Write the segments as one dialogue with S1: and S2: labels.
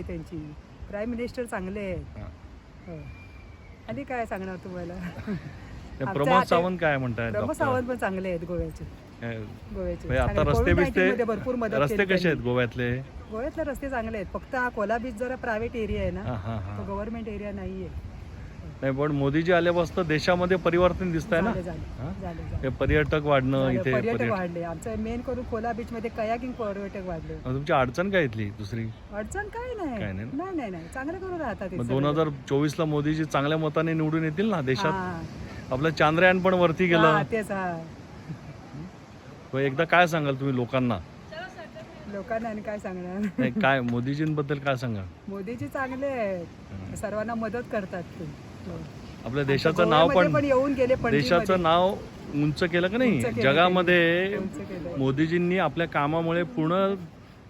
S1: त्यांची. Prime minister चांगले आहेत.
S2: हा.
S1: आणि काय सांगणार तुम्हाला? आमच्या
S2: प्रमोद सावंत काय म्हणतायत
S1: प्रमोद? सावंत पण चांगले आहेत गोव्याचे. गोव्याचे.
S2: आता
S1: चांगले.
S2: रस्ते
S1: कोविड
S2: बिस्ते
S1: 19 मध्ये भरपूर मदत
S2: रस्ते
S1: केली
S2: कसे आहेत
S1: त्यांनी.
S2: गोव्यातले?
S1: गोव्यातले रस्ते चांगले आहेत. फक्त हा कोला बीच जरा प्रायव्हेट एरिया आहे ना.
S2: हा हा
S1: तो गव्हर्नमेंट एरिया नाहीये.
S2: नाही पण मोदीजी आल्यापासून देशामध्ये परिवर्तन दिसत आहे ना?
S1: झाले झाले.
S2: हा?
S1: झाले
S2: हे पर्यटक वाढणं
S1: झाले.
S2: इथे
S1: पर्यटक
S2: पर्यटक
S1: वाढले. आमचं मेन करून कोला बीच मध्ये कयाकिंग पर्यटक वाढले.
S2: तुमची अडचण काय इथली दुसरी?
S1: अडचण काय नाही.
S2: काय नाही
S1: नाही नाही नाही. चांगलं करून राहतात ते
S2: मग
S1: सगळे.
S2: दोन हजार चोवीस ला मोदीजी चांगल्या मताने निवडून येतील ना देशात?
S1: हा.
S2: आपलं चांद्रयान पण वरती
S1: हा,
S2: गेलं
S1: तेच हा.
S2: मग एकदा काय सांगाल तुम्ही लोकांना?
S1: लोकांना आणि काय सांगणार?
S2: नाही काय मोदीजींबद्दल काय सांगाल?
S1: मोदीजी चांगले आहेत. सर्वांना मदत करतात ते.
S2: आपल्या देशाचं नाव पण
S1: येऊन गेले.
S2: देशाचं नाव उंच केलं का नाही? जगामध्ये. मोदीजींनी आपल्या कामामुळे पूर्ण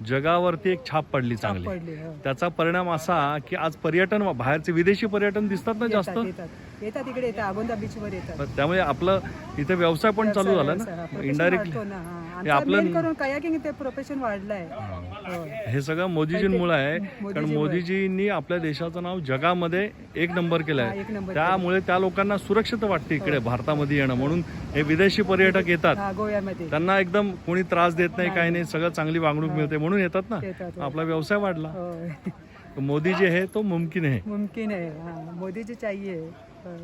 S2: जगावरती एक छाप पडली चांगली.
S1: हो.
S2: त्याचा परिणाम असा की आज पर्यटन बाहेरचे विदेशी पर्यटन दिसतात ना जास्त?
S1: येतात. इकडे
S2: त्यामुळे आपलं इथे व्यवसाय पण चालू झाला ना? इनडायरेक्टली
S1: हा.
S2: हे आपलं-
S1: करून कयाकिंग ते प्रोफेशन वाढलंय. हो.
S2: हे सगळं मोदीजींमुळे आहे कारण. मोदीजींनी आपल्या देशाचं नाव जगामध्ये एक नंबर केलं
S1: हा,
S2: आहे
S1: नंबर
S2: त्यामुळे त्या लोकांना सुरक्षित वाटते इकडे भारतामध्ये येणं. म्हणून हे विदेशी पर्यटक येतात.
S1: हा गोव्यामध्ये.
S2: त्यांना एकदम कोणी त्रास देत नाही काही नाही. सगळं चांगली वागणूक मिळते. म्हणून येतात ना.
S1: येतात हो.
S2: आपला व्यवसाय वाढला.
S1: हो.
S2: मोदी जे आहे तो मुमकिन आहे.
S1: मुमकिन आहे. हा मोदीजी चाहिए हो.